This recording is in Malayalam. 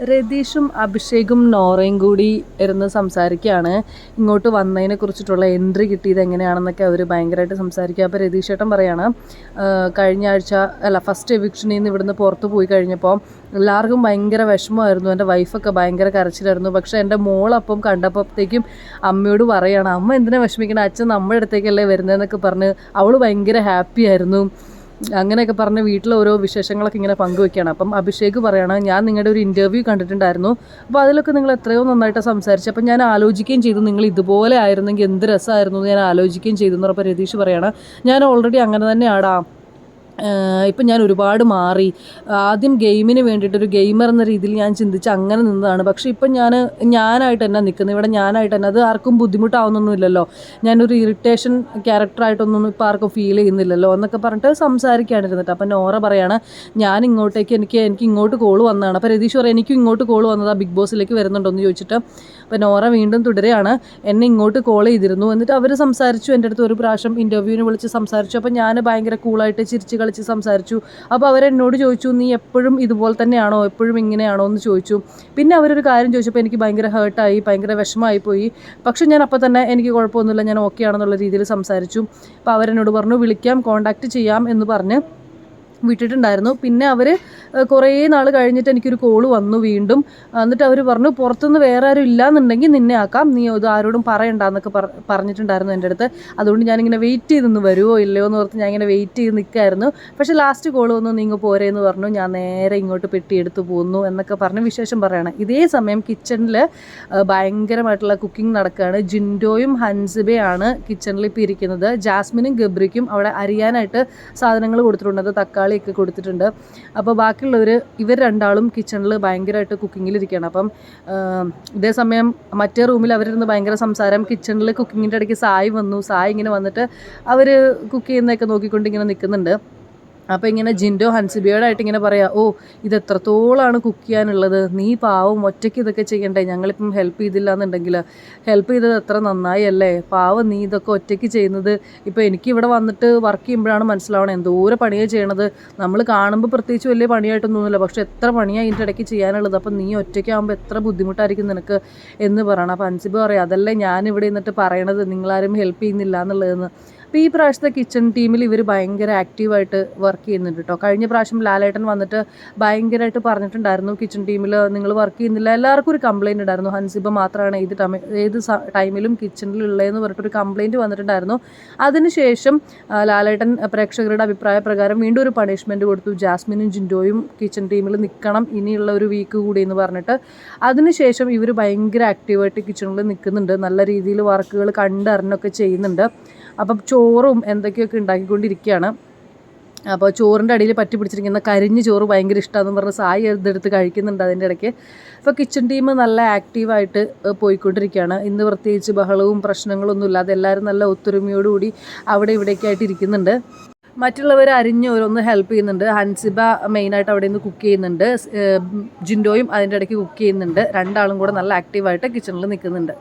രതീഷും അഭിഷേകും നോറയും കൂടി ഇരുന്ന് സംസാരിക്കുകയാണ്. ഇങ്ങോട്ട് വന്നതിനെ കുറിച്ചിട്ടുള്ള എൻട്രി കിട്ടിയത് എങ്ങനെയാണെന്നൊക്കെ അവർ ഭയങ്കരമായിട്ട് സംസാരിക്കുക. അപ്പോൾ രതീഷ് ഏട്ടൻ പറയാണ് കഴിഞ്ഞ ആഴ്ച അല്ല ഫസ്റ്റ് എവിക്ഷനിൽ നിന്ന് ഇവിടുന്ന് പുറത്ത് പോയി കഴിഞ്ഞപ്പോൾ എല്ലാവർക്കും ഭയങ്കര വിഷമമായിരുന്നു. എന്റെ വൈഫൊക്കെ ഭയങ്കര കരച്ചിലായിരുന്നു. പക്ഷേ എന്റെ മോളപ്പം കണ്ടപ്പോഴത്തേക്കും അമ്മയോട് പറയാണ് അമ്മ എന്തിനാ വിഷമിക്കണം? അച്ഛൻ നമ്മുടെ അടുത്തേക്കല്ലേ വരുന്നതെന്നൊക്കെ പറഞ്ഞ് അവൾ ഭയങ്കര ഹാപ്പി ആയിരുന്നു. അങ്ങനെയൊക്കെ പറഞ്ഞ് വീട്ടിലെ ഓരോ വിശേഷങ്ങളൊക്കെ ഇങ്ങനെ പങ്കുവെക്കുകയാണ്. അപ്പം അഭിഷേക് പറയാണ് ഞാൻ നിങ്ങളുടെ ഒരു ഇന്റർവ്യൂ കണ്ടിട്ടുണ്ടായിരുന്നു. അപ്പോൾ അതിലൊക്കെ നിങ്ങൾ എത്രയോ നന്നായിട്ട് സംസാരിച്ചു അപ്പം ഞാൻ ആലോചിക്കുകയും ചെയ്തു. നിങ്ങൾ ഇതുപോലെ ആയിരുന്നെങ്കിൽ എന്ത് രസമായിരുന്നു എന്ന് ഞാൻ ആലോചിക്കുകയും ചെയ്തു എന്ന് പറഞ്ഞപ്പോൾ രതീഷ് പറയാണ് ഞാൻ ഓൾറെഡി അങ്ങനെ ആഹ് ഇപ്പം ഞാൻ ഒരുപാട് മാറി. ആദ്യം ഗെയിമിന് വേണ്ടിയിട്ട് ഒരു ഗെയിമർ എന്ന രീതിയിൽ ഞാൻ ചിന്തിച്ച് അങ്ങനെ നിന്നതാണ്. പക്ഷേ ഇപ്പം ഞാൻ ഞാനായിട്ട് തന്നെ നിൽക്കുന്നത് ഇവിടെ ഞാനായിട്ട് തന്നെ അത് ആർക്കും ബുദ്ധിമുട്ടാവുന്നൊന്നുമില്ലല്ലോ. ഞാനൊരു ഇറിറ്റേഷൻ ക്യാരക്ടറായിട്ടൊന്നും ഇപ്പോൾ ആർക്കും ഫീൽ ചെയ്യുന്നില്ലല്ലോ എന്നൊക്കെ പറഞ്ഞിട്ട് സംസാരിക്കുകയാണ് ഇരുന്നിട്ട്. അപ്പം നോറ പറയാണ് ഞാൻ ഇങ്ങോട്ടേക്ക് എനിക്ക് എനിക്ക് ഇങ്ങോട്ട് കോൾ വന്നതാണ്. അപ്പോൾ രതീഷ് പറയാം എനിക്കും ഇങ്ങോട്ട് കോൾ വന്നതാ ബിഗ് ബോസിലേക്ക് വരുന്നുണ്ടോ എന്ന് ചോദിച്ചിട്ട്. അപ്പം നോറ വീണ്ടും തുടരെയാണ് എന്നെ ഇങ്ങോട്ട് കോൾ ചെയ്തിരുന്നു. എന്നിട്ട് അവർ സംസാരിച്ചു എന്റെ അടുത്ത് ഒരു പ്രാവശ്യം ഇന്റർവ്യൂവിന് വിളിച്ച് സംസാരിച്ചു. അപ്പോൾ ഞാൻ ഭയങ്കര കൂളായിട്ട് ചിരിച്ച് കളിച്ച് സംസാരിച്ചു. അപ്പോൾ അവരെന്നോട് ചോദിച്ചു നീ എപ്പോഴും ഇതുപോലെ തന്നെയാണോ? എപ്പോഴും ഇങ്ങനെയാണോ? എന്ന് ചോദിച്ചു. പിന്നെ അവരൊരു കാര്യം ചോദിച്ചപ്പോൾ എനിക്ക് ഭയങ്കര ഹേർട്ടായി ഭയങ്കര വിഷമമായി പോയി. പക്ഷേ ഞാൻ അപ്പോൾ തന്നെ എനിക്ക് കുഴപ്പമൊന്നുമില്ല ഞാൻ ഓക്കെ ആണെന്നുള്ള രീതിയിൽ സംസാരിച്ചു. അപ്പോൾ അവരെന്നോട് പറഞ്ഞു വിളിക്കാം കോൺടാക്റ്റ് ചെയ്യാം എന്ന് പറഞ്ഞ് വിട്ടിട്ടുണ്ടായിരുന്നു. പിന്നെ അവർ കുറേ നാൾ കഴിഞ്ഞിട്ട് എനിക്കൊരു കോൾ വന്നു വീണ്ടും. എന്നിട്ട് അവർ പറഞ്ഞു പുറത്തുനിന്ന് വേറെ ആരും ഇല്ലാന്നുണ്ടെങ്കിൽ നിന്നെ ആക്കാം. നീ ഇത് ആരോടും പറയണ്ടെന്നൊക്കെ പറ പറഞ്ഞിട്ടുണ്ടായിരുന്നു എന്റെ അടുത്ത്. അതുകൊണ്ട് ഞാനിങ്ങനെ വെയിറ്റ് ചെയ്തൊന്ന് വരുമോ ഇല്ലയോ എന്ന് ഓർത്ത് ഞാൻ ഇങ്ങനെ വെയിറ്റ് ചെയ്ത് നിൽക്കായിരുന്നു പക്ഷേ ലാസ്റ്റ് കോൾ വന്നു നിങ്ങൾ പോരെ എന്ന് പറഞ്ഞു. ഞാൻ നേരെ ഇങ്ങോട്ട് പെട്ടി എടുത്ത് പോന്നു എന്നൊക്കെ പറഞ്ഞ് വിശേഷം പറയണം. ഇതേ സമയം കിച്ചണിൽ ഭയങ്കരമായിട്ടുള്ള കുക്കിംഗ് നടക്കുകയാണ് ജിൻഡോയും ഹൻസിബയാണ് കിച്ചണിൽ ഇപ്പോൾ ഇരിക്കുന്നത്. ജാസ്മിനും ഗബ്രിക്കും അവിടെ അറിയാനായിട്ട് സാധനങ്ങൾ കൊടുത്തിട്ടുണ്ട്. അത് തക്കാളിയൊക്കെ കൊടുത്തിട്ടുണ്ട്. അപ്പോൾ ബാക്കിയുള്ളവർ ഇവർ രണ്ടാളും കിച്ചണിൽ ഭയങ്കരമായിട്ട് കുക്കിങ്ങിലിരിക്കുകയാണ് അപ്പം ഇതേസമയം ഇതേ സമയം മറ്റേ റൂമിൽ അവരിരുന്ന് ഭയങ്കര സംസാരം കിച്ചണിൽ കുക്കിങ്ങിന്റെ ഇടയ്ക്ക് സായി വന്നു. സായി ഇങ്ങനെ വന്നിട്ട് അവർ കുക്ക് ചെയ്യുന്നതൊക്കെ നോക്കിക്കൊണ്ട് ഇങ്ങനെ നിൽക്കുന്നുണ്ട് അപ്പോൾ ഇങ്ങനെ ജിൻഡോ ഹൻസിബിയോടായിട്ട് ഇങ്ങനെ പറയാം ഓ ഇത് എത്രത്തോളമാണ് കുക്ക് ചെയ്യാനുള്ളത്? നീ പാവം ഒറ്റയ്ക്ക് ഇതൊക്കെ ചെയ്യണ്ടേ? ഞങ്ങളിപ്പം ഹെൽപ്പ് ചെയ്തില്ല എന്നുണ്ടെങ്കിൽ ഹെൽപ്പ് ചെയ്തത് എത്ര നന്നായി അല്ലേ പാവം നീ ഇതൊക്കെ ഒറ്റയ്ക്ക് ചെയ്യുന്നത് ഇപ്പോൾ എനിക്ക് ഇവിടെ വന്നിട്ട് വർക്ക് ചെയ്യുമ്പോഴാണ് മനസ്സിലാവണം. എന്തോരം പണിയാണ് ചെയ്യണത്? നമ്മൾ കാണുമ്പോൾ പ്രത്യേകിച്ച് വലിയ പണിയായിട്ടൊന്നും തോന്നില്ല പക്ഷെ എത്ര പണിയാണ് ഇതിന്റെ ഇടയ്ക്ക് ചെയ്യാനുള്ളത്? അപ്പം നീ ഒറ്റയ്ക്കാകുമ്പോൾ എത്ര ബുദ്ധിമുട്ടായിരിക്കും നിനക്ക് എന്ന് പറയണം. അപ്പം അൻസിബ് പറയാം അതല്ലേ ഞാനിവിടെ നിന്നിട്ട് പറയണത്? നിങ്ങളാരും ഹെൽപ്പ് ചെയ്യുന്നില്ല എന്നുള്ളതെന്ന് അപ്പോൾ ഈ പ്രാവശ്യത്തെ കിച്ചൺ ടീമിൽ ഇവർ ഭയങ്കര ആക്റ്റീവായിട്ട് വർക്ക് ചെയ്യുന്നുണ്ട് കേട്ടോ കഴിഞ്ഞ പ്രാവശ്യം ലാലേട്ടൻ വന്നിട്ട് ഭയങ്കരമായിട്ട് പറഞ്ഞിട്ടുണ്ടായിരുന്നു കിച്ചൺ ടീമിൽ നിങ്ങൾ വർക്ക് ചെയ്യുന്നില്ല. എല്ലാവർക്കും ഒരു കംപ്ലയിന്റ് ഉണ്ടായിരുന്നു. ഹൻസിബ മാത്രമാണ് ഏത് ടൈം ഏത് ടൈമിലും കിച്ചണിലുള്ളതെന്ന് പറഞ്ഞിട്ടൊരു കംപ്ലയിന്റ് വന്നിട്ടുണ്ടായിരുന്നു. അതിനുശേഷം ലാലേട്ടൻ പ്രേക്ഷകരുടെ അഭിപ്രായ പ്രകാരം വീണ്ടും ഒരു പണിഷ്മെന്റ് കൊടുത്തു. ജാസ്മിനും ജിൻഡോയും കിച്ചൺ ടീമിൽ നിൽക്കണം ഇനിയുള്ള ഒരു വീക്ക് കൂടി എന്ന് പറഞ്ഞിട്ട്. അതിനുശേഷം ഇവർ ഭയങ്കര ആക്റ്റീവായിട്ട് കിച്ചണിൽ നിൽക്കുന്നുണ്ട് നല്ല രീതിയിൽ വർക്കുകൾ കണ്ടറിഞ്ഞൊക്കെ ചെയ്യുന്നുണ്ട്. അപ്പം ചോറും എന്തൊക്കെയൊക്കെ ഉണ്ടാക്കിക്കൊണ്ടിരിക്കുകയാണ്. അപ്പോൾ ചോറിന്റെ അടിയിൽ പറ്റി പിടിച്ചിരിക്കുന്ന കരിഞ്ഞ് ചോറ് ഭയങ്കര ഇഷ്ടമാണെന്ന് പറഞ്ഞ് സായി ഇതെടുത്ത് കഴിക്കുന്നുണ്ട് അതിന്റെ ഇടയ്ക്ക്. അപ്പോൾ കിച്ചൺ ടീം നല്ല ആക്റ്റീവായിട്ട് പോയിക്കൊണ്ടിരിക്കുകയാണ്. ഇന്ന് പ്രത്യേകിച്ച് ബഹളവും പ്രശ്നങ്ങളൊന്നും ഇല്ലാതെ എല്ലാവരും നല്ല ഒത്തൊരുമയോടുകൂടി അവിടെ ഇവിടെയൊക്കെ ആയിട്ട് ഇരിക്കുന്നുണ്ട്. മറ്റുള്ളവർ അരിഞ്ഞ് ഓരോന്ന് ഹെൽപ്പ് ചെയ്യുന്നുണ്ട്. ഹൻസിബ മെയിനായിട്ട് അവിടെ നിന്ന് കുക്ക് ചെയ്യുന്നുണ്ട്. ജിൻഡോയും അതിന്റെ ഇടയ്ക്ക് കുക്ക് ചെയ്യുന്നുണ്ട്. രണ്ടാളും കൂടെ നല്ല ആക്റ്റീവായിട്ട് കിച്ചണിൽ നിൽക്കുന്നുണ്ട്.